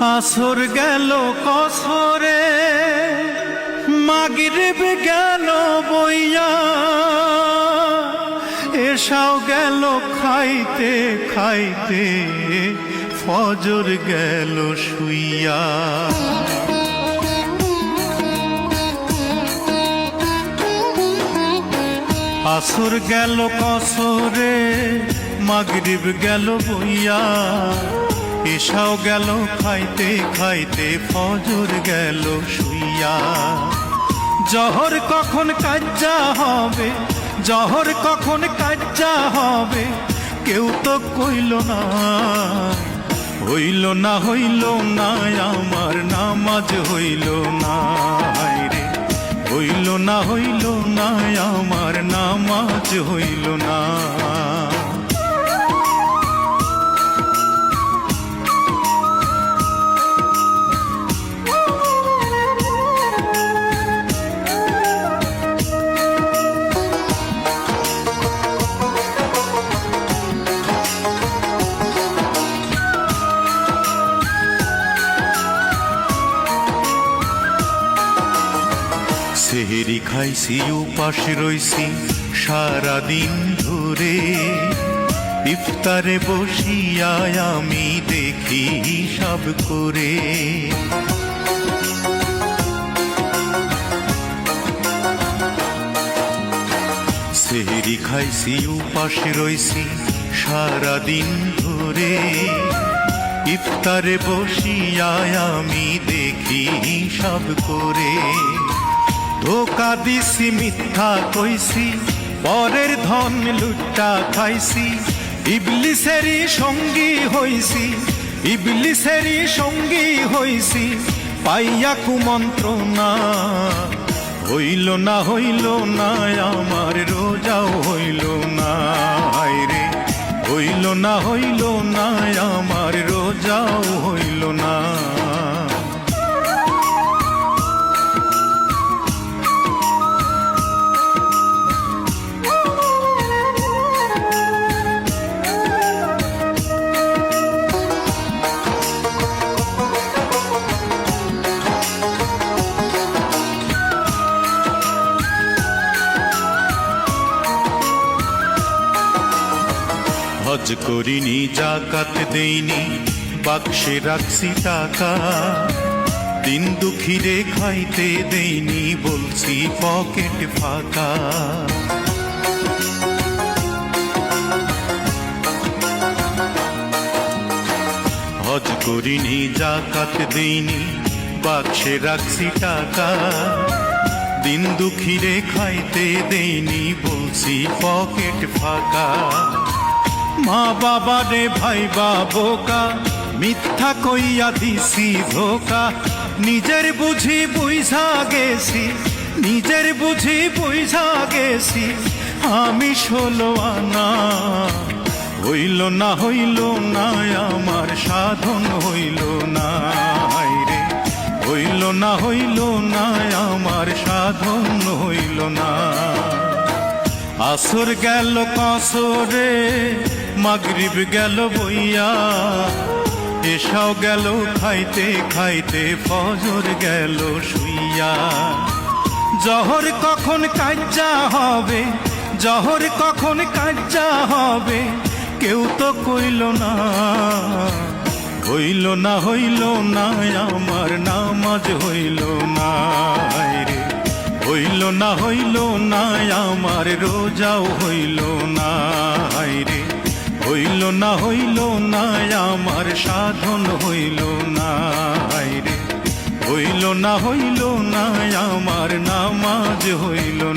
আসর গেল কসরে, মাগরিব গেল বইয়া। এসাও গেল খাইতে খাইতে, ফজর গেল শুইয়া। আসর গেল কসরে, মাগরিব গেল বইয়া। এসাও গেল, খাইতে খাইতে ফজর গেল শুইয়া। জহর কখন কাজ্জা হবে, জহর কখন কাজ্জা হবে, কেউ তো কইল না। হইল না হইল না, আমার নামাজ হইল না রে। হইল না হইল না, আমার নামাজ হইল না। সেহেরি খাইছি উপাস রইছি সারাদিন ধরে। ইফতারে বসিয়া আমি দেখি সব করে। সেহেরি খাইছি উপাস রইছি সারাদিন ধরে। ইফতারে বসিয়া আমি দেখি সব করে। ধোকা দিছি, মিথ্যা কইছি, পরের ধন লুট্টা খাইছি। ইবলিসেরই সঙ্গী হইছি ইবলিসেরই সঙ্গী হইছি, পাইয়া কুমন্ত্রণা। হইল না হইল না, আমার রোজাও হইল না রে। হইল না হইল না, আমার হজ করিনি, জাকাত দেইনি, বাক্সে রাখছি টাকা। দিন দুঃখীরে খাইতে দেইনি, বলছি পকেট ফাঁকা। হজ করিনি, জাকাত দেইনি, বাক্সে রাখছি টাকা। দিন দুঃখীরে খাইতে দেইনি, বলছি পকেট ফাঁকা। মা বাবা রে ভাই বাবোকা মিথ্যা কইয়া দিছি ধোকা। নিজের বুঝি বুঝা গেছি, নিজের বুঝি বুঝা গেছি। আমি ষোলো আনা, হইল না হইল না, আমার সাধন হইল না রে। হইল না হইল না, আমার সাধন হইল না আসর গেল কসরে, মাগরিব গেল বইয়া। এসাও গেল খাইতে খাইতে, ফজর গেল শুইয়া। জহর কখন কাজ্জা হবে, জহর কখন কাজ্জা হবে, কেউ তো কইল না। হইল না হইল না, আমার নামাজ হইল না। হইল না হইল না, আমার রোজাও হইল না রে। হইল না হইল না, আমার সাধন হইল না রে। হইল না হইল না, আমার নামাজ হইল